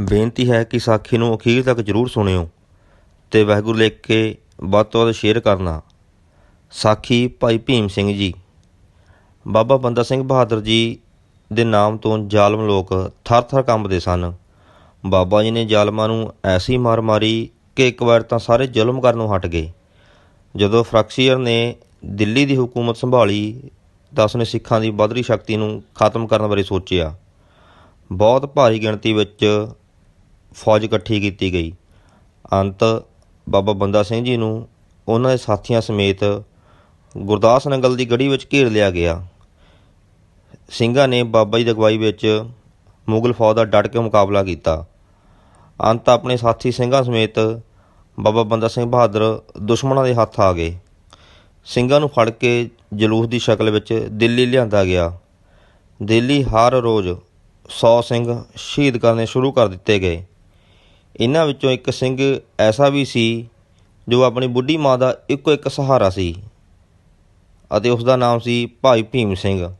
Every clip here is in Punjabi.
ਬੇਨਤੀ ਹੈ ਕਿ ਸਾਖੀ ਨੂੰ ਅਖੀਰ ਤੱਕ ਜ਼ਰੂਰ ਸੁਣਿਓ ਤੇ ਵਾਹਿਗੁਰੂ ਲਿਖ ਕੇ ਵੱਧ ਤੋਂ ਵੱਧ ਸ਼ੇਅਰ ਕਰਨਾ। ਸਾਖੀ ਭਾਈ ਭੀਮ ਸਿੰਘ ਜੀ। ਬਾਬਾ ਬੰਦਾ ਸਿੰਘ ਬਹਾਦਰ ਜੀ ਦੇ ਨਾਮ ਤੋਂ ਜ਼ਾਲਮ ਲੋਕ ਥਰ-ਥਰ ਕੰਬਦੇ ਸਨ। ਬਾਬਾ ਜੀ ਨੇ ਜ਼ਾਲਮਾਂ ਨੂੰ ਐਸੀ ਮਾਰ ਮਾਰੀ ਕਿ ਇੱਕ ਵਾਰ ਤਾਂ ਸਾਰੇ ਜ਼ੁਲਮ ਕਰਨੋਂ ਹਟ ਗਏ। ਜਦੋਂ ਫਰਕਸੀਅਰ ਨੇ ਦਿੱਲੀ ਦੀ ਹਕੂਮਤ ਸੰਭਾਲੀ ਤਾਂ ਉਸਨੇ ਸਿੱਖਾਂ ਦੀ ਵੱਧਦੀ ਸ਼ਕਤੀ ਨੂੰ ਖਤਮ ਕਰਨ ਬਾਰੇ ਸੋਚਿਆ। ਬਹੁਤ ਭਾਰੀ ਗਿਣਤੀ ਵਿੱਚ ਫੌਜ ਇਕੱਠੀ ਕੀਤੀ ਗਈ। ਅੰਤ ਬਾਬਾ ਬੰਦਾ ਸਿੰਘ ਜੀ ਨੂੰ ਉਹਨਾਂ ਦੇ ਸਾਥੀਆਂ ਸਮੇਤ ਗੁਰਦਾਸ ਨੰਗਲ ਦੀ ਗੜੀ ਵਿੱਚ ਘੇਰ ਲਿਆ ਗਿਆ। ਸਿੰਘਾਂ ਨੇ ਬਾਬਾ ਜੀ ਦੀ ਅਗਵਾਈ ਵਿੱਚ ਮੁਗਲ ਫੌਜ ਦਾ ਡਟ ਕੇ ਮੁਕਾਬਲਾ ਕੀਤਾ। ਅੰਤ ਆਪਣੇ ਸਾਥੀ ਸਿੰਘਾਂ ਸਮੇਤ ਬਾਬਾ ਬੰਦਾ ਸਿੰਘ ਬਹਾਦਰ ਦੁਸ਼ਮਣਾਂ ਦੇ ਹੱਥ ਆ ਗਏ। ਸਿੰਘਾਂ ਨੂੰ ਫੜ ਕੇ ਜਲੂਸ ਦੀ ਸ਼ਕਲ ਵਿੱਚ ਦਿੱਲੀ ਲਿਆਂਦਾ ਗਿਆ। ਦਿੱਲੀ ਹਰ ਰੋਜ਼ 100 ਸਿੰਘ ਸ਼ਹੀਦ ਕਰਨੇ ਸ਼ੁਰੂ ਕਰ ਦਿੱਤੇ ਗਏ। ਇਹਨਾਂ ਵਿੱਚੋਂ ਇੱਕ ਸਿੰਘ ਐਸਾ ਵੀ ਸੀ ਜੋ ਆਪਣੀ ਬੁੱਢੀ ਮਾਂ ਦਾ ਇੱਕੋ ਇੱਕ ਸਹਾਰਾ ਸੀ ਅਤੇ ਉਸ ਦਾ ਨਾਮ ਸੀ ਭਾਈ ਭੀਮ ਸਿੰਘ।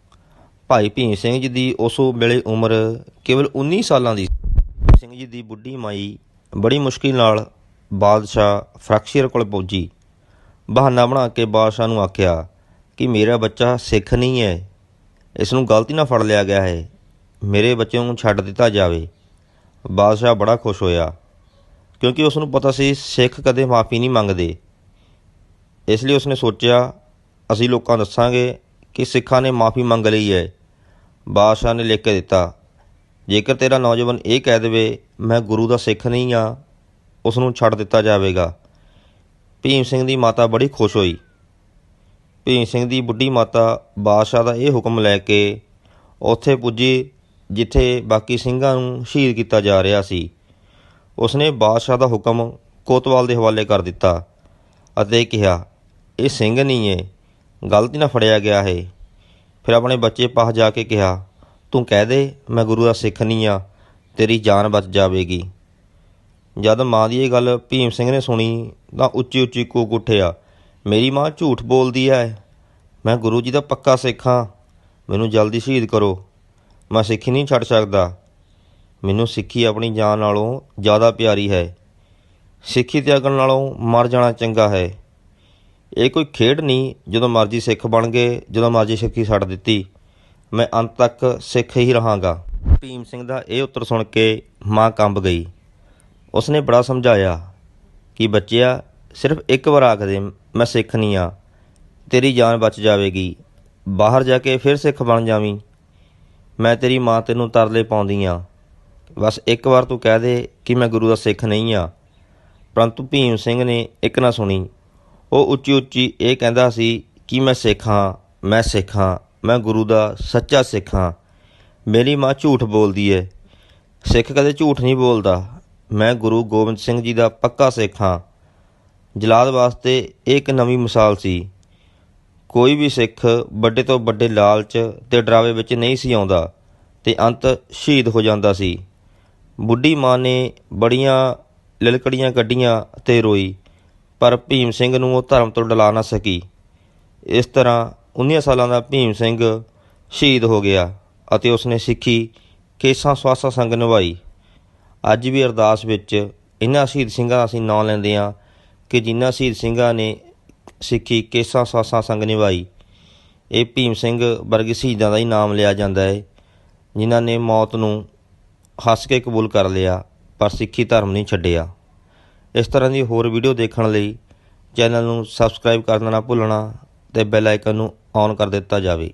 ਭਾਈ ਭੀਮ ਸਿੰਘ ਜੀ ਦੀ ਉਸ ਵੇਲੇ ਉਮਰ ਕੇਵਲ 19 ਸਾਲਾਂ ਦੀ ਸਿੰਘ ਜੀ ਦੀ ਬੁੱਢੀ ਮਾਈ ਬੜੀ ਮੁਸ਼ਕਿਲ ਨਾਲ ਬਾਦਸ਼ਾਹ ਫਰਕਸ਼ੀਰ ਕੋਲ ਪਹੁੰਚੀ। ਬਹਾਨਾ ਬਣਾ ਕੇ ਬਾਦਸ਼ਾਹ ਨੂੰ ਆਖਿਆ ਕਿ ਮੇਰਾ ਬੱਚਾ ਸਿੱਖ ਨਹੀਂ ਹੈ। ਇਸ ਨੂੰ ਗਲਤੀ ਨਾਲ ਫੜ ਲਿਆ ਗਿਆ ਹੈ। ਮੇਰੇ ਬੱਚੇ ਨੂੰ ਛੱਡ ਦਿੱਤਾ ਜਾਵੇ। ਬਾਦਸ਼ਾਹ ਬੜਾ ਖੁਸ਼ ਹੋਇਆ। ਕਿਉਂਕਿ ਉਸ ਨੂੰ ਪਤਾ ਸੀ ਸਿੱਖ ਕਦੇ ਮਾਫੀ ਨਹੀਂ ਮੰਗਦੇ। ਇਸ ਲਈ ਉਸਨੇ ਸੋਚਿਆ, ਅਸੀਂ ਲੋਕਾਂ ਦੱਸਾਂਗੇ ਕਿ ਸਿੱਖਾਂ ਨੇ ਮਾਫੀ ਮੰਗ ਲਈ ਹੈ। ਬਾਦਸ਼ਾਹ ਨੇ ਲਿਖ ਕੇ ਦਿੱਤਾ, ਜੇਕਰ ਤੇਰਾ ਨੌਜਵਾਨ ਇਹ ਕਹਿ ਦੇਵੇ, ਮੈਂ ਗੁਰੂ ਦਾ ਸਿੱਖ ਨਹੀਂ ਆ ਉਸ ਨੂੰ ਛੱਡ ਦਿੱਤਾ ਜਾਵੇਗਾ। ਭੀਮ ਸਿੰਘ ਦੀ ਮਾਤਾ ਬੜੀ ਖੁਸ਼ ਹੋਈ। ਭੀਮ ਸਿੰਘ ਦੀ ਬੁੱਢੀ ਮਾਤਾ ਬਾਦਸ਼ਾਹ ਦਾ ਇਹ ਹੁਕਮ ਲੈ ਕੇ ਉੱਥੇ ਪੁੱਜੀ, ਜਿੱਥੇ ਬਾਕੀ ਸਿੰਘਾਂ ਨੂੰ ਸ਼ਹੀਦ ਕੀਤਾ ਜਾ ਰਿਹਾ ਸੀ। ਉਸਨੇ ਬਾਦਸ਼ਾਹ ਦਾ ਹੁਕਮ ਕੋਤਵਾਲ ਦੇ ਹਵਾਲੇ ਕਰ ਦਿੱਤਾ ਅਤੇ ਕਿਹਾ, ਇਹ ਸਿੰਘ ਨਹੀਂ ਹੈ ਗਲਤੀ ਨਾਲ ਫੜਿਆ ਗਿਆ ਹੈ। ਫਿਰ ਆਪਣੇ ਬੱਚੇ ਪਾਸ ਜਾ ਕੇ ਕਿਹਾ, ਤੂੰ ਕਹਿ ਦੇ, ਮੈਂ ਗੁਰੂ ਦਾ ਸਿੱਖ ਨਹੀਂ ਆ, ਤੇਰੀ ਜਾਨ ਬਚ ਜਾਵੇਗੀ। ਜਦ ਮਾਂ ਦੀ ਇਹ ਗੱਲ ਭੀਮ ਸਿੰਘ ਨੇ ਸੁਣੀ, ਤਾਂ ਉੱਚੀ ਉੱਚੀ ਕੂਕ ਉੱਠਿਆ, ਮੇਰੀ ਮਾਂ ਝੂਠ ਬੋਲਦੀ ਹੈ ਮੈਂ ਗੁਰੂ ਜੀ ਦਾ ਪੱਕਾ ਸਿੱਖ ਹਾਂ ਮੈਨੂੰ ਜਲਦੀ ਸ਼ਹੀਦ ਕਰੋ, ਮੈਂ ਸਿੱਖੀ ਨਹੀਂ ਛੱਡ ਸਕਦਾ। ਮੈਨੂੰ ਸਿੱਖੀ ਆਪਣੀ ਜਾਨ ਨਾਲੋਂ ਜ਼ਿਆਦਾ ਪਿਆਰੀ ਹੈ। ਸਿੱਖੀ ਤਿਆਗਣ ਨਾਲੋਂ ਮਰ ਜਾਣਾ ਚੰਗਾ ਹੈ। ਇਹ ਕੋਈ ਖੇਡ ਨਹੀਂ, ਜਦੋਂ ਮਰਜ਼ੀ ਸਿੱਖ ਬਣ ਗਏ, ਜਦੋਂ ਮਰਜ਼ੀ ਸਿੱਖੀ ਛੱਡ ਦਿੱਤੀ, ਮੈਂ ਅੰਤ ਤੱਕ ਸਿੱਖ ਹੀ ਰਹਾਂਗਾ। ਭੀਮ ਸਿੰਘ ਦਾ ਇਹ ਉੱਤਰ ਸੁਣ ਕੇ ਮਾਂ ਕੰਬ ਗਈ। ਉਸਨੇ ਬੜਾ ਸਮਝਾਇਆ ਕਿ ਬੱਚਿਆ, ਸਿਰਫ ਇੱਕ ਵਾਰ ਆਖ ਦੇ ਮੈਂ ਸਿੱਖ ਨਹੀਂ ਆ। ਤੇਰੀ ਜਾਨ ਬਚ ਜਾਵੇਗੀ। ਬਾਹਰ ਜਾ ਕੇ ਫਿਰ ਸਿੱਖ ਬਣ ਜਾਵੀਂ। ਮੈਂ ਤੇਰੀ ਮਾਂ ਤੈਨੂੰ ਤਰਲੇ ਪਾਉਂਦੀ ਆ। ਬਸ ਇੱਕ ਵਾਰ ਤੂੰ ਕਹਿ ਦੇ ਕਿ ਮੈਂ ਗੁਰੂ ਦਾ ਸਿੱਖ ਨਹੀਂ ਆ। ਪਰੰਤੂ ਭੀਮ ਸਿੰਘ ਨੇ ਇੱਕ ਨਾ ਸੁਣੀ। ਉਹ ਉੱਚੀ ਉੱਚੀ ਇਹ ਕਹਿੰਦਾ ਸੀ ਕਿ ਮੈਂ ਸਿੱਖ ਹਾਂ, ਮੈਂ ਸਿੱਖ ਹਾਂ, ਮੈਂ ਗੁਰੂ ਦਾ ਸੱਚਾ ਸਿੱਖ ਹਾਂ। ਮੇਰੀ ਮਾਂ ਝੂਠ ਬੋਲਦੀ ਹੈ ਸਿੱਖ ਕਦੇ ਝੂਠ ਨਹੀਂ ਬੋਲਦਾ। ਮੈਂ ਗੁਰੂ ਗੋਬਿੰਦ ਸਿੰਘ ਜੀ ਦਾ ਪੱਕਾ ਸਿੱਖ ਹਾਂ। ਜਲਾਦ ਵਾਸਤੇ ਇਹ ਇੱਕ ਨਵੀਂ ਮਿਸਾਲ ਸੀ। ਕੋਈ ਵੀ ਸਿੱਖ ਵੱਡੇ ਤੋਂ ਵੱਡੇ ਲਾਲਚ ਤੇ ਡਰਾਵੇ ਵਿੱਚ ਨਹੀਂ ਸੀ ਆਉਂਦਾ ਤੇ ਅੰਤ ਸ਼ਹੀਦ ਹੋ ਜਾਂਦਾ ਸੀ। ਬੁੱਢੀ ਮਾਂ ਨੇ ਬੜੀਆਂ ਲਿਲਕੜੀਆਂ ਕੱਢੀਆਂ ਅਤੇ ਰੋਈ, ਪਰ ਭੀਮ ਸਿੰਘ ਨੂੰ ਉਹ ਧਰਮ ਤੋਂ ਡਲਾ ਨਾ ਸਕੀ। ਇਸ ਤਰ੍ਹਾਂ 19 ਸਾਲਾਂ ਦਾ ਭੀਮ ਸਿੰਘ ਸ਼ਹੀਦ ਹੋ ਗਿਆ ਅਤੇ ਉਸਨੇ ਸਿੱਖੀ, ਕੇਸਾਂ ਸਵਾਸਾਂ ਸੰਗ ਨਿਭਾਈ। ਅੱਜ ਵੀ ਅਰਦਾਸ ਵਿੱਚ ਇਹਨਾਂ ਸ਼ਹੀਦ ਸਿੰਘਾਂ ਦਾ ਅਸੀਂ ਨਾਂ ਲੈਂਦੇ ਹਾਂ ਕਿ ਜਿਨ੍ਹਾਂ ਸ਼ਹੀਦ ਸਿੰਘਾਂ ਨੇ ਸਿੱਖੀ, ਕੇਸਾਂ ਸਵਾਸਾਂ ਸੰਗ ਨਿਭਾਈ। ਇਹ ਭੀਮ ਸਿੰਘ ਵਰਗੇ ਸ਼ਹੀਦਾਂ ਦਾ ਹੀ ਨਾਮ ਲਿਆ ਜਾਂਦਾ ਹੈ, ਜਿਨ੍ਹਾਂ ਨੇ ਮੌਤ ਨੂੰ ਹੱਸ ਕੇ ਕਬੂਲ ਕਰ ਲਿਆ, ਪਰ ਸਿੱਖੀ ਧਰਮ ਨਹੀਂ ਛੱਡਿਆ। ਇਸ ਤਰ੍ਹਾਂ ਦੀ ਹੋਰ ਵੀਡੀਓ ਦੇਖਣ ਲਈ ਚੈਨਲ ਨੂੰ ਸਬਸਕ੍ਰਾਈਬ ਕਰਨਾ ਨਾ ਭੁੱਲਣਾ ਤੇ ਬੈਲ ਆਈਕਨ ਨੂੰ ਔਨ ਕਰ ਦਿੱਤਾ ਜਾਵੇ।